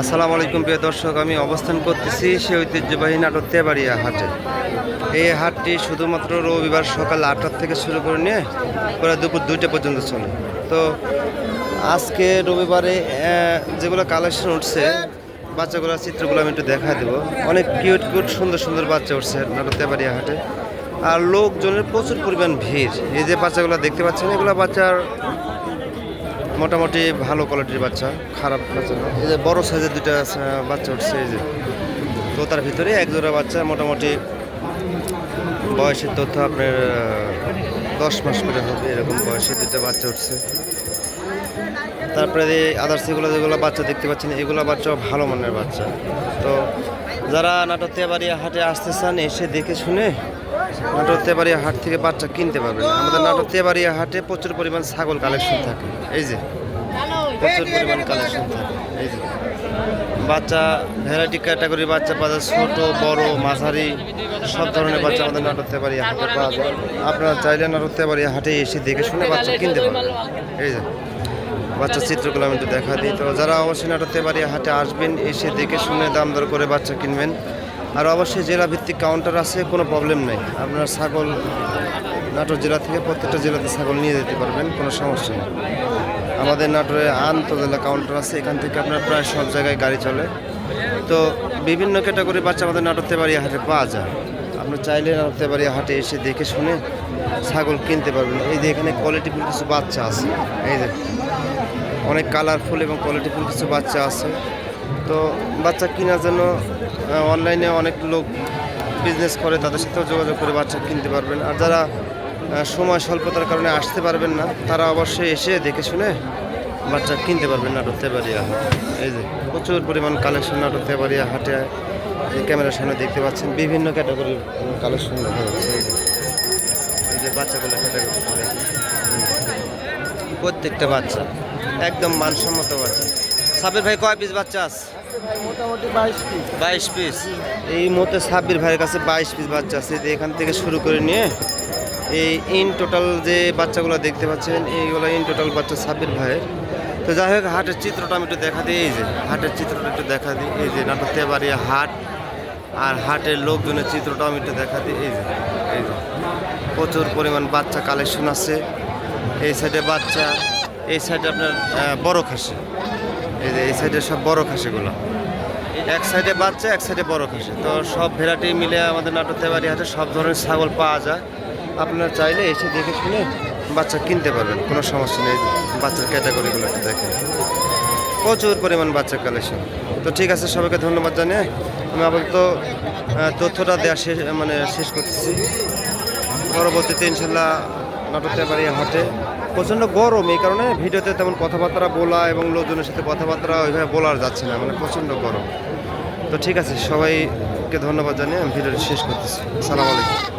আসসালামু আলাইকুম প্রিয় দর্শক, আমি অবস্থান করতেছি সে ঐতিহ্যবাহী নাটক তেবাড়িয়া হাটে। এই হাটটি শুধুমাত্র রবিবার সকাল আটটার থেকে শুরু করে নিয়ে প্রায় দুপুর দুইটা পর্যন্ত চলে। তো আজকে রবিবারে যেগুলো কালেকশন উঠছে, বাচ্চাগুলোর চিত্রগুলো আমি একটু দেখা দেবো। অনেক কিউট কিউট সুন্দর সুন্দর বাচ্চা উঠছে নাটক তেবাড়িয়া হাটে। আর লোকজনের প্রচুর পরিমাণ ভিড়। এই যে বাচ্চাগুলো দেখতে পাচ্ছেন, এগুলো বাচ্চার মোটামুটি ভালো কোয়ালিটির বাচ্চা, খারাপ বাচ্চা না। এই যে বড় সাইজের দুইটা বাচ্চা উঠছে, এই যে। তো তার ভিতরে এক জোড়া বাচ্চা মোটামুটি বয়সের তথ্য আপনার দশ মাস করে হবে এরকম বয়সের দুটো বাচ্চা উঠছে। তারপরে আদার্স এগুলো, যেগুলো বাচ্চা দেখতে পাচ্ছেন এগুলো বাচ্চা ভালো মানের বাচ্চা। তো যারা নাটক তেবাড়িয়া হাটে আসতে চান এসে দেখে শুনে নাটক তেবাড়িয়া হাট থেকে বাচ্চা কিনতে পারবেন। আমাদের নাটক তেবাড়িয়া হাটে প্রচুর পরিমাণ ছাগল কালেকশন থাকে। এই যে, প্রচুর পরিমাণ কালেকশন থাকে। এই যে, বাচ্চা ভ্যারাইটি ক্যাটাগরি বাচ্চা পাওয়া যায়, ছোট, বড়, মাঝারি, সব ধরনের বাচ্চা আমাদের নাটক তেবাড়িয়া হাটে পাওয়া যায়। আপনারা চাইলে নাটক তেবাড়িয়া হাটে এসে দেখে শুনে বাচ্চা কিনতে পারবেন। এই যে বাচ্চার চিত্রগুলো আমি একটু দেখা দিই। তো যারা অবশ্যই নাটকতে বাড়ি হাটে আসবেন, এসে দেখে শুনে দাম দর করে বাচ্চা কিনবেন। আর অবশ্যই জেলা ভিত্তিক কাউন্টার আছে, কোনো প্রবলেম নেই। আপনার ছাগল নাটোর জেলা থেকে প্রত্যেকটা জেলাতে ছাগল নিয়ে যেতে পারবেন, কোনো সমস্যা নেই। আমাদের নাটোরে আন্তজেলা কাউন্টার আছে, এখান থেকে আপনার প্রায় সব জায়গায় গাড়ি চলে। তো বিভিন্ন ক্যাটাগরি বাচ্চা আমাদের নাটকতে বাড়ি হাটে পাওয়া যায়। আপনি চাইলে নাটকতে বাড়ি হাটে এসে দেখে শুনে ছাগল কিনতে পারবেন। এই যে এখানে কোয়ালিটিফুল কিছু বাচ্চা আছে। এই যে অনেক কালারফুল এবং কোয়ালিটিফুল কিছু বাচ্চা আছে। তো বাচ্চা কেনার জন্য অনলাইনে অনেক লোক বিজনেস করে, তাদের সাথেও যোগাযোগ করে বাচ্চা কিনতে পারবেন। আর যারা সময় স্বল্পতার কারণে আসতে পারবেন না, তারা অবশ্যই এসে দেখে শুনে বাচ্চা কিনতে পারবেন নাটক তেবাড়িয়া হাট। এই যে প্রচুর পরিমাণ কালেকশন নাটক তেবাড়িয়া হাটে ক্যামেরার সামনে দেখতে পাচ্ছেন বিভিন্ন ক্যাটাগরির কালেকশন দেখা যাচ্ছে। এই যে বাচ্চাগুলো ক্যাটাগরি প্রত্যেকটা বাচ্চা, একদম মানসম্মত বাচ্চা। সাবির ভাই কয় পিস বাচ্চা আছে? বাইশ পিস এই মতে সাব্বির ভাইয়ের কাছে বাইশ পিস বাচ্চা আছে। এখান থেকে শুরু করে নিয়ে এই ইন টোটাল যে বাচ্চাগুলো দেখতে পাচ্ছেন, এইগুলো ইন টোটাল বাচ্চা সাব্বির ভাইয়ের। তো যাই হোক, হাটের চিত্রটা আমি একটু দেখা দিই, এই যে হাটের চিত্রটা একটু দেখা দিই, এই যে নাটক তেবাড়িয়া হাট আর হাটের লোকজনের চিত্রটা আমি একটু দেখা দিই, এই যে এই যে। প্রচুর পরিমাণ বাচ্চা কালেকশন আছে। এই সাইডে বাচ্চা, এই সাইডে আপনার বড় খাসি। এই যে, এই সাইডে সব বড় খাসিগুলো। এক সাইডে বাচ্চা, এক সাইডে বড় খাসি। তো সব ভেরাইটি মিলে আমাদের নাটক তেবাড়ি হাটে সব ধরনের ছাগল পাওয়া যায়। আপনারা চাইলে এসে দেখে শুনে বাচ্চা কিনতে পারবেন, কোনো সমস্যা নেই। বাচ্চার ক্যাটাগরিগুলো একটু দেখেন প্রচুর পরিমাণ বাচ্চা কালেকশন তো ঠিক আছে, সবাইকে ধন্যবাদ জানিয়ে আমি আপাতত তথ্যটা দেওয়া শেষ মানে শেষ করতেছি। পরবর্তীতে ইনশাল্লাহ নাটকতে বাড়ি হাটে। প্রচণ্ড গরম, এই কারণে ভিডিওতে তেমন কথাবার্তা বলা এবং লোকজনের সাথে কথাবার্তা ওইভাবে বলা যাচ্ছে না মানে প্রচণ্ড গরম। তো ঠিক আছে, সবাইকে ধন্যবাদ জানিয়ে আমি ভিডিওটা শেষ করতেছি। সালাম আলাইকুম।